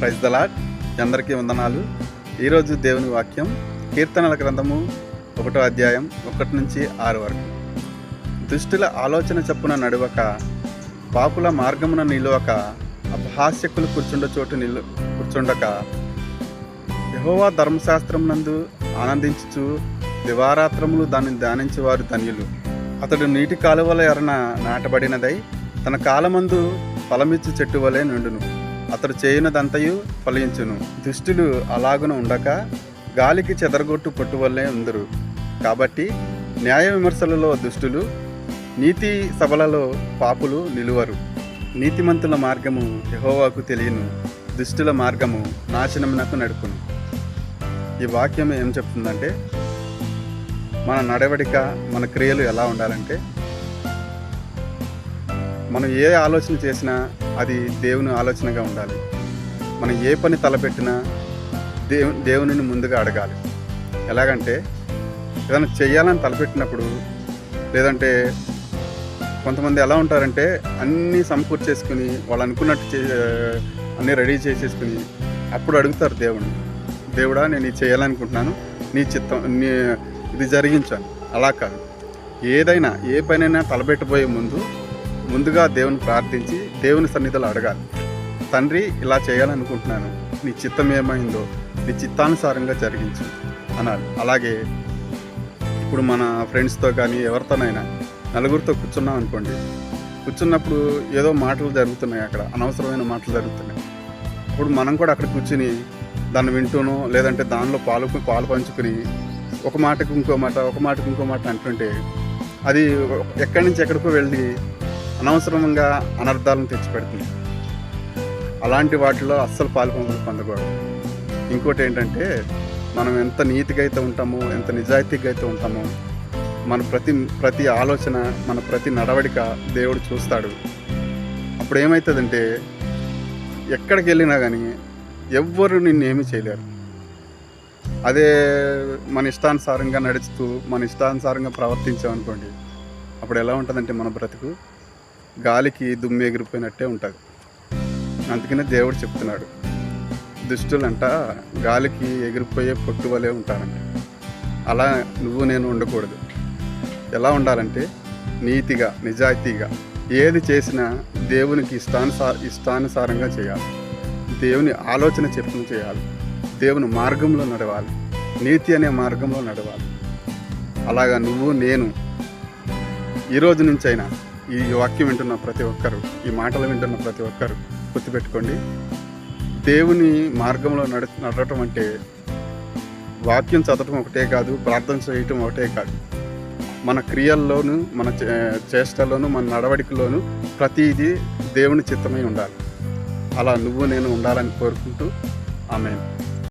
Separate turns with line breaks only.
Praise దలాట్ అందరికీ వందనాలు. ఈరోజు దేవుని వాక్యం కీర్తనల గ్రంథము ఒకటో అధ్యాయం ఒకటి నుంచి ఆరు వరకు. దుష్టుల ఆలోచన చప్పున నడవక పాపుల మార్గమున నిలువక అపహాస్యకులు కూర్చుండ చోటు నిలు కూర్చుండక యహోవా ధర్మశాస్త్రం నందు ఆనందించుచు దివారాత్రములు దాన్ని ధ్యానించేవారు ధన్యులు. అతడు నీటి కాలువల ఎరన నాటబడినదై తన కాలమందు ఫలమిచ్చు చెట్టు వలె నుండును. అతడు చేయనదంతయు ఫలించును. దుష్టులు అలాగున ఉండక గాలికి చెదరగొట్టు పొట్టు వల్లే ఉందరు. కాబట్టి న్యాయ విమర్శలలో దుష్టులు నీతి సభలలో పాపులు నిలువరు. నీతిమంతుల మార్గము యహోవాకు తెలియను. దుష్టుల మార్గము నాశనమునకు నడుపును. ఈ వాక్యం ఏం చెప్తుందంటే మన నడవడిక మన క్రియలు ఎలా ఉండాలంటే మనం ఏ ఆలోచన చేసినా అది దేవుని ఆలోచనగా ఉండాలి. మనం ఏ పని తలపెట్టినా దేవు దేవునిని ముందుగా అడగాలి. ఎలాగంటే ఏదైనా చేయాలని తలపెట్టినప్పుడు లేదంటే కొంతమంది ఎలా ఉంటారంటే అన్నీ సమకూర్చేసుకుని వాళ్ళు అనుకున్నట్టు చే అన్నీ రెడీ చేసేసుకుని అప్పుడు అడుగుతారు దేవుణ్ణి. దేవుడా నేను ఇది చేయాలనుకుంటున్నాను నీ చిత్తం నీ ఇది జరిగించాను. అలా కాదు. ఏదైనా ఏ పనైనా తలపెట్టబోయే ముందు ముందుగా దేవుని ప్రార్థించి దేవుని సన్నిధిలో అడగాలి. తండ్రి ఇలా చేయాలనుకుంటున్నాను. నీ చిత్తం ఏమైందో నీ చిత్తానుసారంగా జరిగించు అనాలి అలాగే ఇప్పుడు మన ఫ్రెండ్స్తో కానీ ఎవరితోనైనా నలుగురితో కూర్చున్నాం అనుకోండి కూర్చున్నప్పుడు ఏదో మాటలు జరుగుతున్నాయి అక్కడ అనవసరమైన మాటలు జరుగుతున్నాయి. ఇప్పుడు మనం కూడా అక్కడ కూర్చుని దాన్ని వింటూనో లేదంటే దానిలో పాలు పాలు పంచుకుని ఒక మాటకు ఇంకో మాట ఒక మాటకు ఇంకో మాట అంటుంటే అది ఎక్కడి నుంచి ఎక్కడికో వెళ్ళి అనవసరంగా అనర్థాలను తెచ్చిపెడుతుంది. అలాంటి వాటిలో అస్సలు పాల్పొంగలు పొందకూడదు ఇంకోటి ఏంటంటే మనం ఎంత నీతిగా అయితే ఉంటామో ఎంత నిజాయితీగా అయితే ఉంటామో మన ప్రతి ప్రతి ఆలోచన మన ప్రతి నడవడిక దేవుడు చూస్తాడు. అప్పుడు ఏమవుతుందంటే ఎక్కడికి వెళ్ళినా కానీ ఎవ్వరు నిన్ను ఏమీ చేయలేరు. అదే మన ఇష్టానుసారంగా నడుస్తూ మన ఇష్టానుసారంగా ప్రవర్తించామనుకోండి అప్పుడు ఎలా ఉంటుందంటే మన బ్రతుకు? గాలికి దుమ్ము ఎగిరిపోయినట్టే ఉంటుంది. అందుకనే దేవుడు చెప్తున్నాడు. దుష్టులంట గాలికి ఎగిరిపోయే పొట్టు వలె ఉంటారంట. అలా నువ్వు నేను ఉండకూడదు. ఎలా ఉండాలంటే నీతిగా నిజాయితీగా ఏది చేసినా దేవునికి ఇష్టానుసా ఇష్టానుసారంగా చేయాలి. దేవుని ఆలోచన చెప్పిన చేయాలి. దేవుని మార్గంలో నడవాలి. నీతి అనే మార్గంలో నడవాలి. అలాగా నువ్వు నేను ఈ రోజు నుంచైనా ఈ వాక్యం వింటున్న ప్రతి ఒక్కరు ఈ మాటలు వింటున్న ప్రతి ఒక్కరు గుర్తుపెట్టుకోండి. దేవుని మార్గంలో నడ నడవటం అంటే వాక్యం చదవటం ఒకటే కాదు ప్రార్థన చేయటం ఒకటే కాదు. మన క్రియల్లోనూ మన చే- చేష్టల్లోనూ మన నడవడికలోనూ ప్రతిదీ దేవుని చిత్తమై ఉండాలి. అలా నువ్వు నేను ఉండాలని కోరుకుంటూ ఆమె